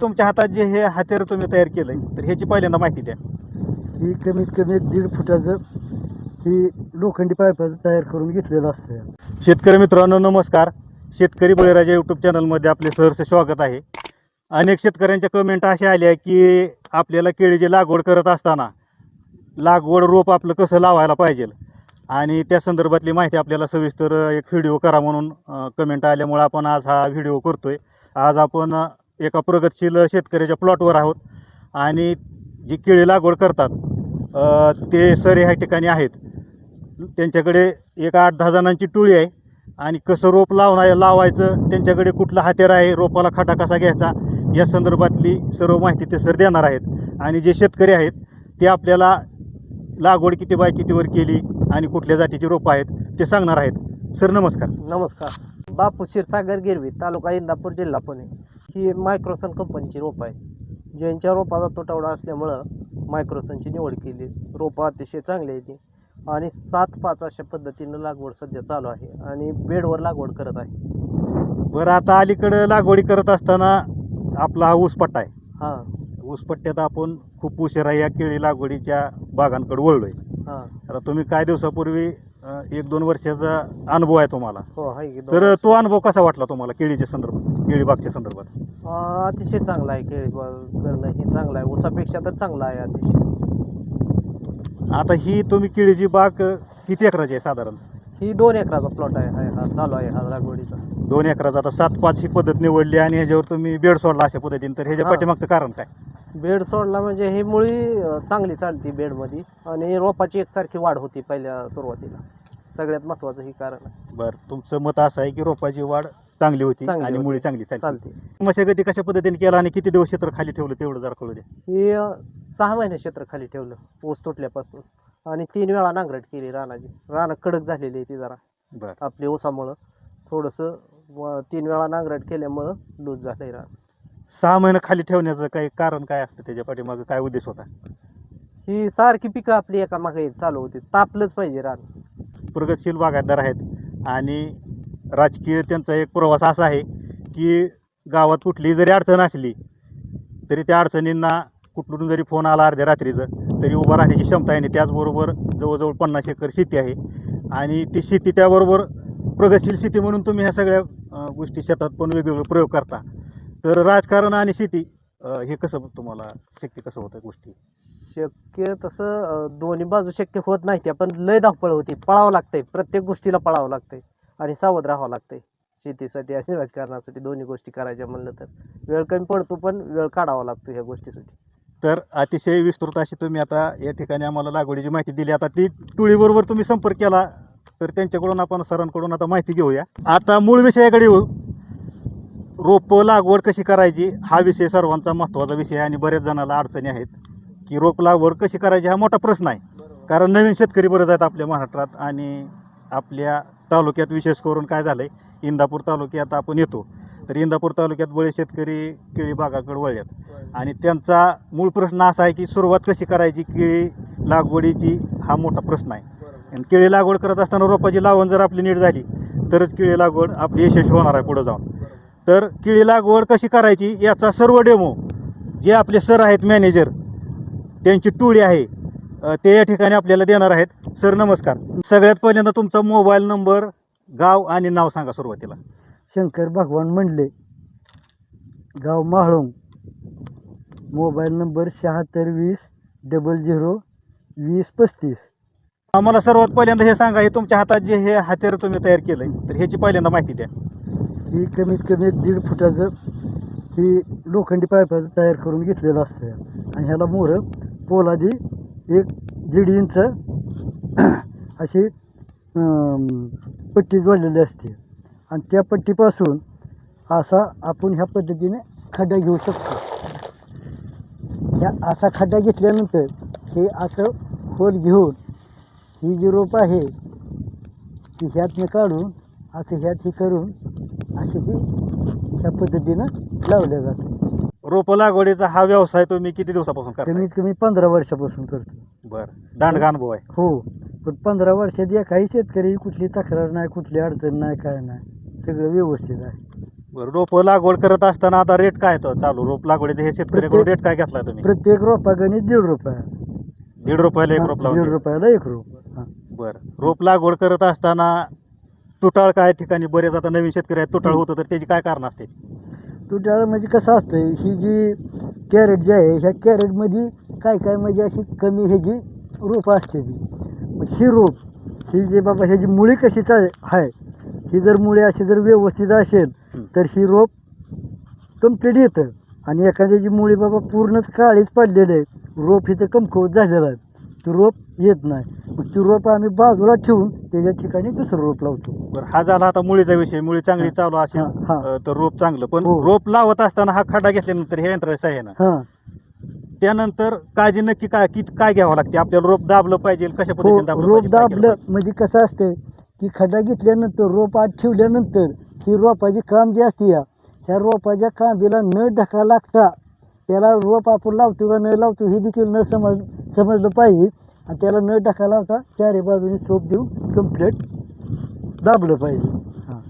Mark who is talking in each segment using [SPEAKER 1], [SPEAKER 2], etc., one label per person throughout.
[SPEAKER 1] तुमच्या हातात जे हे हत्यार तुम्ही तयार केलंय तर ह्याची पहिल्यांदा माहिती द्या.
[SPEAKER 2] ही कमीत कमी एक दीड फुटाचं ही लोखंडी पाईपाचं तयार करून घेतलेलं असतं.
[SPEAKER 1] शेतकरी मित्रांनो नमस्कार. शेतकरी बळीराजा यूट्यूब चॅनलमध्ये आपले सहर्ष स्वागत आहे. अनेक शेतकऱ्यांच्या कमेंट अशा आल्या की आपल्याला केळीची लागवड करत असताना लागवड रोप आपलं कसं लावायला पाहिजे? आणि त्या संदर्भातली माहिती आपल्याला सविस्तर एक व्हिडिओ करा म्हणून कमेंट आल्यामुळे आपण आज हा व्हिडिओ करतोय. आज आपण एका प्रगतशील शेतकऱ्याच्या प्लॉटवर आहोत. आणि जी केळी लागवड करतात ते सर ह्या ठिकाणी आहेत. त्यांच्याकडे एक आठ दहा जणांची टोळी आहे. आणि कसं रोप लावणार लावायचं त्यांच्याकडे कुठला हातेर आहे रोपाला खटा कसा घ्यायचा या संदर्भातली सर्व माहिती ते सर देणार आहेत. आणि जे शेतकरी आहेत ते आपल्याला लागवड किती बाय कितीवर केली आणि कुठल्या जातीची रोपं आहेत ते सांगणार आहेत. सर नमस्कार.
[SPEAKER 3] नमस्कार. बापू क्षीरसागर गिरवी तालुका इंदापूर जिल्हा पुणे. ही मायक्रोसन कंपनीची रोप आहे ज्यांच्या रोपाचा तुटवडा असल्यामुळं मायक्रोसनची निवड केली. रोपं अतिशय चांगली आहे ती आणि सात पाच अशा पद्धतीनं लागवड सध्या चालू आहे आणि बेडवर लागवड करत आहे.
[SPEAKER 1] बरं आता अलीकडं लागवडी करत असताना आपला हा ऊसपट्टा आहे.
[SPEAKER 3] हां.
[SPEAKER 1] ऊसपट्ट्यात आपण खूप उशिरा या केळी लागवडीच्या बागांकडे वळलोय.
[SPEAKER 3] हां.
[SPEAKER 1] आता तुम्ही काही दिवसापूर्वी अ, एक दोन वर्षाचा अनुभव आहे तुम्हाला.
[SPEAKER 3] हो आहे की दोन
[SPEAKER 1] तर
[SPEAKER 3] वर्ष.
[SPEAKER 1] तो अनुभव कसा वाटला तुम्हाला केळीच्या संदर्भात केळी बागच्या संदर्भात?
[SPEAKER 3] अतिशय चांगला आहे केळी बाग करणं. ही चांगलं आहे. ऊसापेक्षा तर चांगला आहे अतिशय.
[SPEAKER 1] आता ही तुम्ही केळीची बाग अ, किती एकराची आहे साधारण?
[SPEAKER 3] ही दोन एकराचा प्लॉट आहे. हा हा चालू आहे. हा लागवडीचा.
[SPEAKER 1] दोन एकराचा. आता सात पाच ही पद्धत निवडली आणि ह्याच्यावर तुम्ही बेड सोडला अशा पद्धतीने. तर ह्याच्या
[SPEAKER 3] हा.
[SPEAKER 1] पाठीमागचं कारण काय?
[SPEAKER 3] बेड सोडला म्हणजे ही मुळी अं, चांगली चालती बेडमध्ये. आणि रोपाची एकसारखी वाढ होती पहिल्या सुरुवातीला. सगळ्यात महत्वाचं ही कारण आहे.
[SPEAKER 1] बरं. तुमचं मत असं आहे की रोपाची वाढ चांगली होती
[SPEAKER 3] चांगली
[SPEAKER 1] आणि
[SPEAKER 3] होती.
[SPEAKER 1] मुळी चांगली चालली
[SPEAKER 3] चालते.
[SPEAKER 1] मशागती कशा पद्धतीने केला आणि किती दिवस क्षेत्र खाली ठेवलं तेवढं जरा कळू द्या
[SPEAKER 3] ही अं, सहा महिने क्षेत्र खाली ठेवलं ऊस तुटल्यापासून. आणि तीन वेळा नांगरट केली रानाची. रानं कडक झालेली आहे ती जरा.
[SPEAKER 1] बरं.
[SPEAKER 3] आपली ऊसामुळं. थोडंसं व तीन वेळा नांगरट केल्यामुळं लूज झालंय रान.
[SPEAKER 1] सहा महिने खाली ठेवण्याचं काही कारण काय असतं त्याच्या पाठीमागं? काय उद्देश होता?
[SPEAKER 3] ही सारखी पिकं आपली एका मागे एक चालू होती. तापलंच पाहिजे रान.
[SPEAKER 1] प्रगतशील बागायतदार आहेत आणि राजकीय त्यांचा एक प्रवास असा आहे की गावात कुठलीही जरी अडचण असली तरी त्या अडचणींना कुठून जरी फोन आला अर्ध्या रात्रीचं तरी उभं राहण्याची क्षमता आहे आणि त्याचबरोबर जवळजवळ पन्नास एकर शेती आहे. आणि ती शेती त्याबरोबर प्रगतशील शेती म्हणून तुम्ही ह्या सगळ्या गोष्टी शेतात पण वेगवेगळे प्रयोग करता. तर राजकारण आणि शेती हे कसं तुम्हाला शक्य कसं होतं गोष्टी?
[SPEAKER 3] शक्य तसं दोन्ही बाजू शक्य होत नाही त्या पण लय धावपळ होती. पळावं लागतंय. प्रत्येक गोष्टीला पळावं लागतंय. आणि सावध राहावं लागतंय. शेतीसाठी आणि राजकारणासाठी दोन्ही गोष्टी करायच्या म्हणलं तर. वेळ कमी पडतो पण वेळ काढावा लागतो ह्या गोष्टीसाठी.
[SPEAKER 1] तर अतिशय विस्तृत अशी तुम्ही आता या ठिकाणी आम्हाला लागवडीची माहिती दिली. आता ती टोळीबरोबर तुम्ही संपर्क केला तर त्यांच्याकडून आपण सरांकडून आता माहिती घेऊया. आता मूळ विषयाकडे येऊ. रोपं लागवड कशी करायची हा विषय सर्वांचा महत्त्वाचा विषय आहे आणि बऱ्याच जणाला अडचणी आहेत. की रोप लागवड कशी करायची हा मोठा प्रश्न आहे. कारण नवीन शेतकरी बरेच आहेत आपल्या महाराष्ट्रात आणि आपल्या तालुक्यात विशेष करून काय झालं आहे इंदापूर तालुक्यात आपण येतो तर इंदापूर तालुक्यात बळे शेतकरी केळी बागाकडे वळल्यात. आणि त्यांचा मूळ प्रश्न असा आहे की सुरुवात कशी करायची केळी लागवडीची हा मोठा प्रश्न आहे. आणि केळी लागवड करत असताना रोपाची लावण जर आपली नीट झाली तरच केळी लागवड आपली यशस्वी होणार आहे पुढे जाऊन. तर केळी लागवड कशी करायची याचा सर्व डेमो जे आपले सर आहेत मॅनेजर त्यांची टोळी आहे ते या ठिकाणी आपल्याला देणार आहेत. सर नमस्कार. सगळ्यात पहिल्यांदा तुमचा मोबाईल नंबर गाव आणि नाव सांगा सुरुवातीला.
[SPEAKER 2] शंकर भगवान म्हणले गाव माळोंग. मोबाईल नंबर शहात्तर वीस डबल झिरो वीस पस्तीस.
[SPEAKER 1] आम्हाला सर्वात पहिल्यांदा हे सांगा हे तुमच्या हातात जे हे हत्यार तुम्ही तयार केलंय तर ह्याची पहिल्यांदा माहिती द्या.
[SPEAKER 2] ही कमीत कमी एक दीड फुटाचं ही लोखंडी पाईपाचं तयार करून घेतलेलं असतं. आणि ह्याला मोहरं पोलादी एक दीड इंच अशी पट्टी जोडलेली असते. आणि त्या पट्टीपासून असा आपण ह्या पद्धतीने खड्डा घेऊ शकतो. ह्या असा खड्डा घेतल्यानंतर हे असं खोल घेऊन ही जी रोप आहे ती ह्यातनं काढून असं ह्यात हे करून असे हे ह्या पद्धतीनं लावल्या जातं
[SPEAKER 1] रोपं लागवडीचा हा व्यवसाय तुम्ही किती दिवसापासून करता
[SPEAKER 2] कमीत कमी पंधरा वर्षापासून करतो.
[SPEAKER 1] बरं. दांडगा अनुभव आहे.
[SPEAKER 2] हो. पण पंधरा वर्षात या काही शेतकरी कुठली तक्रार नाही कुठली अडचण नाही काय नाही. सगळं व्यवस्थित आहे.
[SPEAKER 1] बरं रोप लागवड करत असताना आता रेट काय तो चालू? रोप लागवडीचे हे शेतकऱ्याकडून
[SPEAKER 2] प्रत्येक-
[SPEAKER 1] रेट काय घेतला तुम्ही?
[SPEAKER 2] प्रत्येक रोपा गणित दीड रुपया.
[SPEAKER 1] दीड रुपयाला एक रोप
[SPEAKER 2] दीड
[SPEAKER 1] लावून
[SPEAKER 2] रुपयाला एक रोप. हा.
[SPEAKER 1] बरं. रोप लागवड करत असताना तुटाळ काय ठिकाणी? बरेच आता नवीन शेतकरी आहेत तुटाळ होतं तर त्याची काय कारण असते
[SPEAKER 2] तुझ्या म्हणजे कसं असतं ही जी कॅरेट जी आहे ह्या कॅरेटमध्ये काय काय म्हणजे अशी कमी ह्याची रोपं असते ती. मग ही रोप ही जी बाबा ह्याची मुळी कशी काय आहे ही जर मुळी अशी जर व्यवस्थित असेल. तर ही रोप कंप्लीट येतं. आणि एखाद्याची मुळी बाबा पूर्णच काळीच पडलेली आहे रोप इथं कमकवत झालेलं आहे. ती रोप येत नाही मग ती रोप आम्ही बाजूला ठेवून त्याच्या ठिकाणी दुसरं रोप लावतो
[SPEAKER 1] बरं हा झाला आता मुळीचा विषय मुळी चांगली. चालू असेल
[SPEAKER 2] हा, हा.
[SPEAKER 1] अं, तर रोप चांगलं पण
[SPEAKER 2] हो.
[SPEAKER 1] रोप लावत असताना हा खड्डा घेतल्यानंतर हे यंत्र आहे ना
[SPEAKER 2] हां
[SPEAKER 1] त्यानंतर काळजी नक्की काय किती काय घ्यावं लागते आपल्याला रोप दाबलं पाहिजे कशा
[SPEAKER 2] हो
[SPEAKER 1] पद्धतीने दाबलं
[SPEAKER 2] रोप
[SPEAKER 1] पाहिजे, काय केलं
[SPEAKER 2] दाबलं? म्हणजे कसं असतंय की खड्डा घेतल्यानंतर रोप आत ठेवल्यानंतर ही रोपाची काम जी असते या ह्या रोपाच्या कांबीला न ढका लागता त्याला रोप आपण लावतो का न लावतो हे देखील न समज समजलं पाहिजे. आणि त्याला न ढका लावता चारी बाजूने चोप देऊन कंप्लीट दाबलं पाहिजे. हां.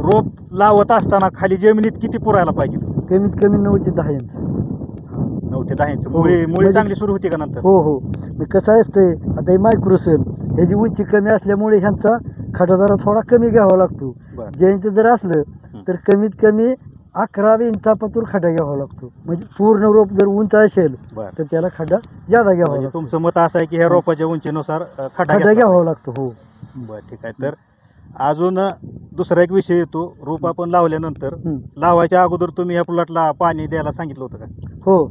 [SPEAKER 1] रोप लावत असताना खाली जमिनीत किती पुरायला पाहिजे?
[SPEAKER 2] कमीत कमी नऊ ते दहा इंच.
[SPEAKER 1] नऊ ते दहा इंच.
[SPEAKER 2] हो.
[SPEAKER 1] मुळी मुळी
[SPEAKER 2] म्हणजे-
[SPEAKER 1] चांगली सुरू होती का नंतर?
[SPEAKER 2] हो हो. मग कसं असतंय आता हे मायक्रोसेल ह्याची उंची कमी असल्यामुळे ह्यांचा खडा जरा थोडा कमी घ्यावा लागतो.
[SPEAKER 1] बरं.
[SPEAKER 2] जैनचं जर असलं तर कमीत कमी अकरा इंचापातूर खड्डा घ्यावा लागतो. म्हणजे पूर्ण रोप जर उंच असेल
[SPEAKER 1] बरं.
[SPEAKER 2] तर त्याला खड्डा जादा घ्यावा
[SPEAKER 1] म्हणजे
[SPEAKER 2] लागतो.
[SPEAKER 1] तुमचं मत असं आहे की ह्या रोपाच्या उंचीनुसार अं, खड्डा
[SPEAKER 2] घ्यावा लागतो. हो.
[SPEAKER 1] बरं ठीक आहे. तर अजून अं, दुसरा एक विषय येतो. रोप आपण लावल्यानंतर. लावायच्या अगोदर तुम्ही ह्या प्लॉटला पाणी द्यायला सांगितलं होतं का?
[SPEAKER 2] हो.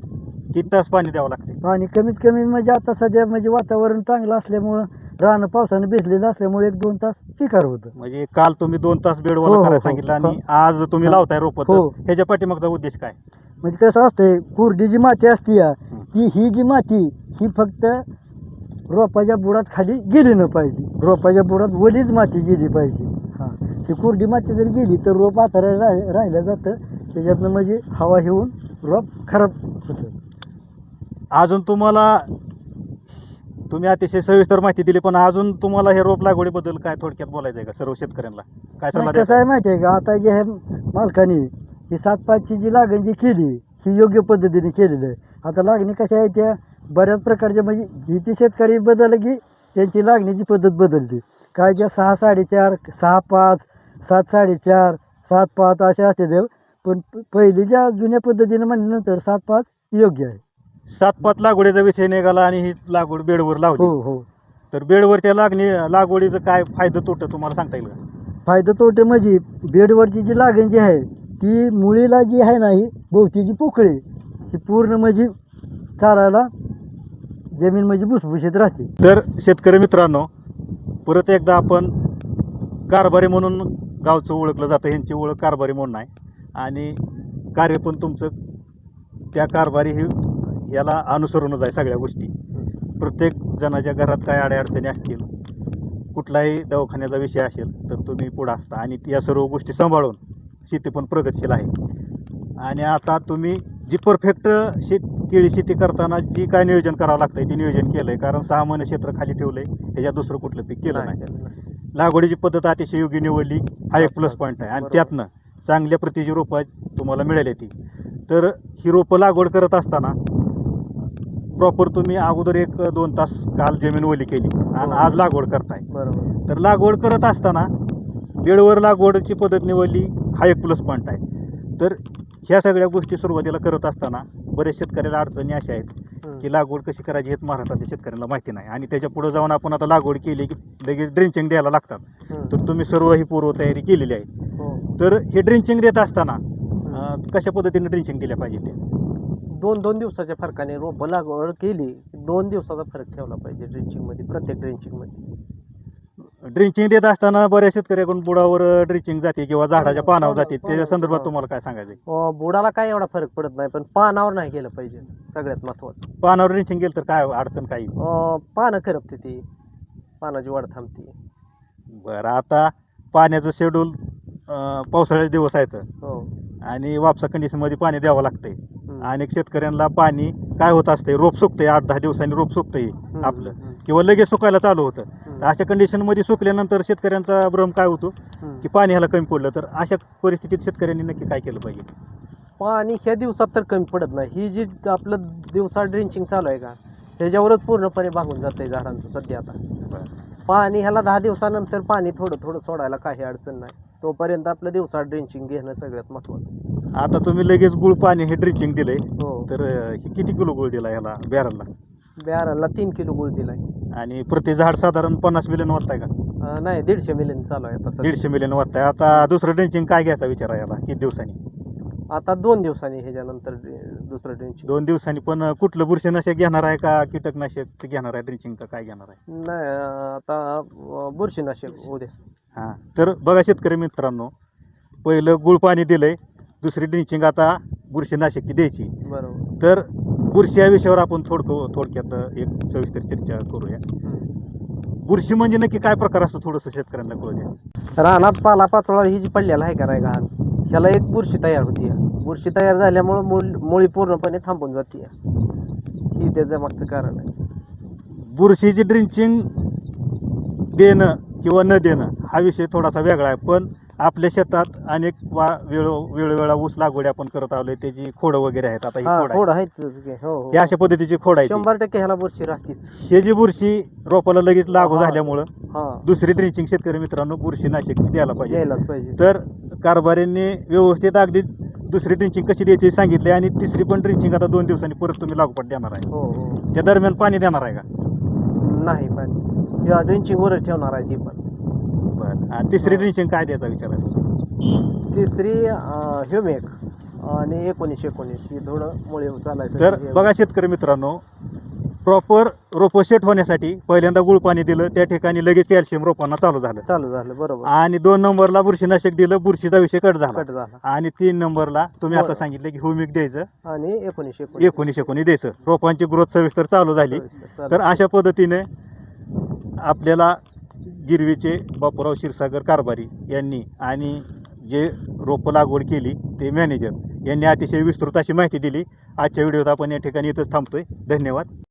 [SPEAKER 1] किती तास पाणी द्यावं लागते?
[SPEAKER 2] आणि कमीत कमी म्हणजे आता सध्या म्हणजे वातावरण चांगलं असल्यामुळं रानं पावसानं भिजलेलं असल्यामुळे एक दोन तास चिकार होतं
[SPEAKER 1] म्हणजे काल तुम्ही दोन तास बेड
[SPEAKER 2] हो,
[SPEAKER 1] वाला
[SPEAKER 2] हो,
[SPEAKER 1] करायला
[SPEAKER 2] हो.
[SPEAKER 1] सांगितलं आणि. आज तुम्ही
[SPEAKER 2] हा.
[SPEAKER 1] लावताय रोप
[SPEAKER 2] हो.
[SPEAKER 1] ह्याच्या पाठीमागचा उद्देश काय
[SPEAKER 2] म्हणजे कसं असतंय कुरडी जी माती असते या
[SPEAKER 1] हं.
[SPEAKER 2] ती ही जी माती ही फक्त रोपाच्या बुडात खाली गेली न पाहिजे रोपाच्या बुडात वलीच माती गेली पाहिजे हां ही कुरडी माती जर गेली तर रोप आता राह राहिलं जातं त्याच्यातनं म्हणजे हवा येऊन रोप खराब होतं
[SPEAKER 1] अजून तुम्हाला तुम्ही अतिशय सविस्तर माहिती दिली पण अजून तुम्हाला हे रोप लागवडीबद्दल काय थोडक्यात बोलायचं आहे का सर्व शेतकऱ्यांना? काय सल्ला
[SPEAKER 2] नाही, कसं
[SPEAKER 1] द्यायचा
[SPEAKER 2] आहे माहिती आहे का आता जे हे मालकाने ही सात पाचची जी लागण जी केली ही योग्य पद्धतीने केलेली आहे. आता लागणी कशा आहे त्या बऱ्याच प्रकारच्या म्हणजे जी ती शेतकरी बदललं की त्यांची लागणीची पद्धत बदलते. काय ज्या सहा साडेचार सहा पाच सात साडेचार सात पाच अशा असते ते पण प- पहिली ज्या जुन्या पद्धतीने म्हणल्यानंतर सात पाच योग्य आहे.
[SPEAKER 1] सात पाच लागवडीचा विषय निघाला आणि ही लागवड बेडवर लावली.
[SPEAKER 2] हो हो.
[SPEAKER 1] तर बेडवरच्या लागणी लागवडीचं काय फायदा तोटं तुम्हाला सांगता येईल का?
[SPEAKER 2] फायदा तोटे म्हणजे बेडवरची जी लागण जी आहे ती मुळीला जी आहे ना ही भोवतीची पोकळी ही पूर्ण म्हणजे चालायला जमीन म्हणजे भुसभुशीत राहते.
[SPEAKER 1] तर शेतकरी मित्रांनो परत एकदा आपण कारभारी म्हणून गावचं ओळखलं जातं ह्यांची ओळख कारभारी म्हणून आहे. आणि कार्य पण तुमचं त्या कारभारी ही याला अनुसरूनच आहे सगळ्या गोष्टी. प्रत्येक जणाच्या घरात काय अडचणी असतील कुठलाही दवाखान्याचा विषय असेल तर तुम्ही पुढं असता. आणि या सर्व गोष्टी सांभाळून शेती पण प्रगतशील आहे. आणि आता तुम्ही जी परफेक्ट शेत केळी शेती करताना जी काय नियोजन करावं लागतंय ते नियोजन केलंय. कारण सहा महिने क्षेत्र खाली ठेवलंय त्याच्यात दुसरं कुठलं पीक केलं
[SPEAKER 3] नाही. केलं.
[SPEAKER 1] लागवडीची पद्धत अतिशय योग्य निवडली. हा एक प्लस. पॉईंट आहे. आणि. त्यातनं चांगल्या प्रतीची रोपं तुम्हाला मिळेल ती. तर ही रोपं लागवड करत असताना प्रॉपर तुम्ही अगोदर एक दोन तास काल जमीन ओली केली आणि
[SPEAKER 3] हो.
[SPEAKER 1] आज लागवड करताय
[SPEAKER 3] बरोबर
[SPEAKER 1] तर लागवड करत असताना वेळेवर लागवडची पद्धत निवडली हा एक प्लस पॉईंट आहे तर ह्या सगळ्या गोष्टी सुरुवातीला करत असताना बरेच शेतकऱ्याला अडचणी अशा आहेत. की लागवड कशी करायची हे महाराष्ट्रातल्या शेतकऱ्यांना माहिती नाही आणि त्याच्या पुढे जाऊन आपण आता लागवड केली की लगेच ड्रिंचिंग द्यायला लागतात. तर तुम्ही सर्व ही पूर्वतयारी केलेली आहे
[SPEAKER 3] हो.
[SPEAKER 1] तर हे ड्रिंचिंग देत असताना कशा पद्धतीने ड्रिंचिंग दिल्या पाहिजे ते
[SPEAKER 3] दोन दोन दिवसाच्या फरकाने रोपं लागवड केली की दोन दिवसाचा फरक ठेवला पाहिजे ड्रेंचिंगमध्ये प्रत्येक ड्रेंचिंगमध्ये
[SPEAKER 1] ड्रिंचिंग देत असताना बऱ्याच शेतकऱ्याकडून बुडावर ड्रिंचिंग जाते किंवा झाडाच्या पानावर जाते.
[SPEAKER 3] पानावर-
[SPEAKER 1] त्याच्या संदर्भात. तुम्हाला काय सांगायचं?
[SPEAKER 3] अं, बुडाला काय एवढा फरक पडत नाही पण पानावर नाही गेलं पाहिजे. सगळ्यात महत्वाचं
[SPEAKER 1] पानावर ड्रिंचिंग गेलं तर काय अडचण काही?
[SPEAKER 3] अं, पानं करपते ती. पानाची वाढ थांबते.
[SPEAKER 1] बरं आता पाण्याचं शेड्यूल पावसाळ्याचे दिवस आहेत.
[SPEAKER 3] हो.
[SPEAKER 1] आणि वापसा कंडिशनमध्ये पाणी द्यावं लागतंय. अनेक शेतकऱ्यांना पाणी काय होत असतंय? रोप सुकतंय आठ दहा दिवसांनी रोप सुकतंय आपलं. किंवा लगेच सुकायला चालू होतं. अशा कंडिशनमध्ये सुकल्यानंतर शेतकऱ्यांचा भ्रम काय होतो. की पाणी ह्याला कमी पडलं. तर अशा परिस्थितीत शेतकऱ्यांनी नक्की काय केलं पाहिजे?
[SPEAKER 3] पाणी ह्या दिवसात तर कमी पडत नाही. ही जी आपलं दिवसा ड्रिंचिंग चालू आहे का? ह्याच्यावरच पूर्णपणे भागून जातंय झाडांचं सध्या आता. पाणी ह्याला दहा दिवसानंतर पाणी थोडं थोडं सोडायला काही अडचण नाही. तोपर्यंत आपलं दिवसा ड्रिंचिंग घेणं सगळ्यात महत्वाचं.
[SPEAKER 1] आता तुम्ही लगेच गुळ पाणी हे ड्रिंचिंग दिलंय.
[SPEAKER 3] हो.
[SPEAKER 1] तर अं, हे किती किलो गुळ दिला ह्याला बॅरलला
[SPEAKER 3] बिहाराला तीन किलो गुळ दिलाय.
[SPEAKER 1] आणि प्रति झाड साधारण पन्नास मिलियन वाटताय का?
[SPEAKER 3] अं, नाही दीडशे मिलियन चालू आहे आता सध्या.
[SPEAKER 1] दीडशे मिलियन वाटताय आता दुसरं ड्रिंचिंग काय घ्यायचा विचार आहे याला? किती दिवसांनी?
[SPEAKER 3] आता दोन दिवसांनी ह्याच्यानंतर ड्रि- दुसरं ड्रिंचिंग.
[SPEAKER 1] दोन दिवसांनी पण कुठलं बुरशीनाशक घेणार आहे का? कीटकनाशक घेणार आहे ड्रिंचिंग का काय घेणार आहे?
[SPEAKER 3] नाही अं, आता अं, बुरशीनाशक उद्या.
[SPEAKER 1] हां. तर बघा शेतकरी मित्रांनो पहिलं गुळ पाणी दिलंय दुसरी ड्रिंचिंग आता बुरशीनाशकची द्यायची.
[SPEAKER 3] बरोबर.
[SPEAKER 1] तर बुरशी या विषयावर आपण थोडक थोडक्यात एक सविस्तर चर्चा करूया. बुरशी म्हणजे नक्की काय प्रकार असतो थोडंसं शेतकऱ्यांना कळू द्या.
[SPEAKER 3] रानात पाला पाचोळा ही जी पडलेला आहे का राय घाण ह्याला एक बुरशी तयार होती. बुरशी तयार झाल्यामुळं मूळ मुळी पूर्णपणे थांबून जाते. ही त्याचं मागचं कारण आहे.
[SPEAKER 1] बुरशीची ड्रिंचिंग देणं किंवा न देणं हा विषय थोडासा वेगळा आहे पण आपल्या शेतात अनेक वा वेळ वेळोवेळा ऊस लागवड आपण करत आलोय त्याची खोडं वगैरे आहेत आता ही
[SPEAKER 3] हा
[SPEAKER 1] खोड आहे
[SPEAKER 3] खोड आहेत हो
[SPEAKER 1] हे.
[SPEAKER 3] हो
[SPEAKER 1] अशा पद्धतीची खोड आहे ती.
[SPEAKER 3] शंभर टक्के ह्याला बुरशी राहतीच.
[SPEAKER 1] हे जी बुरशी रोपाला लगेच लागू
[SPEAKER 3] हा.
[SPEAKER 1] झाल्यामुळं
[SPEAKER 3] हा.
[SPEAKER 1] दुसरी ड्रिंचिंग शेतकरी मित्रांनो बुरशीनाशकची द्यायला पाहिजे.
[SPEAKER 3] द्यायलाच पाहिजे.
[SPEAKER 1] तर कारभाऱ्यांनी व्यवस्थित अगदी दुसरी ड्रिंचिंग कशी द्यायची सांगितले आणि तिसरी पण ड्रिंचिंग आता दोन दिवसांनी परत तुम्ही लागोपाठ देणार आहे.
[SPEAKER 3] हो हो.
[SPEAKER 1] त्या दरम्यान पाणी देणार आहे का?
[SPEAKER 3] नाही पण. ड्रिंचिंग वरच ठेवणार आहे ती पण.
[SPEAKER 1] तिसरी. ड्रिंचिंग काय द्यायचा विचार आहे
[SPEAKER 3] तिसरी ह्युमेक आणि एकोणीस एकोणीस. ही थोडं मुळे चालायचं.
[SPEAKER 1] तर बघा शेतकरी मित्रांनो प्रॉपर रोपं सेट होण्यासाठी पहिल्यांदा गुळ पाणी दिलं त्या ठिकाणी लगेच कॅल्शियम रोपांना चालू झालं.
[SPEAKER 3] चालू झालं बरोबर.
[SPEAKER 1] आणि दोन नंबरला बुरशीनाशक दिलं बुरशीचा विषय कट झाला.
[SPEAKER 3] कट झाला.
[SPEAKER 1] आणि तीन नंबरला तुम्ही. आता सांगितलं की हुमिक द्यायचं.
[SPEAKER 3] आणि एकोणीस एकोणीस.
[SPEAKER 1] एकोणीस द्यायचं. रोपांची ग्रोथ सविस्तर चालू झाली. तर अशा पद्धतीने आपल्याला गिरवीचे बापूराव क्षीरसागर कारभारी यांनी आणि जे रोपं लागवड केली ते मॅनेजर यांनी अतिशय विस्तृत अशी माहिती दिली. आजच्या व्हिडिओत आपण या ठिकाणी इथंच थांबतोय. धन्यवाद.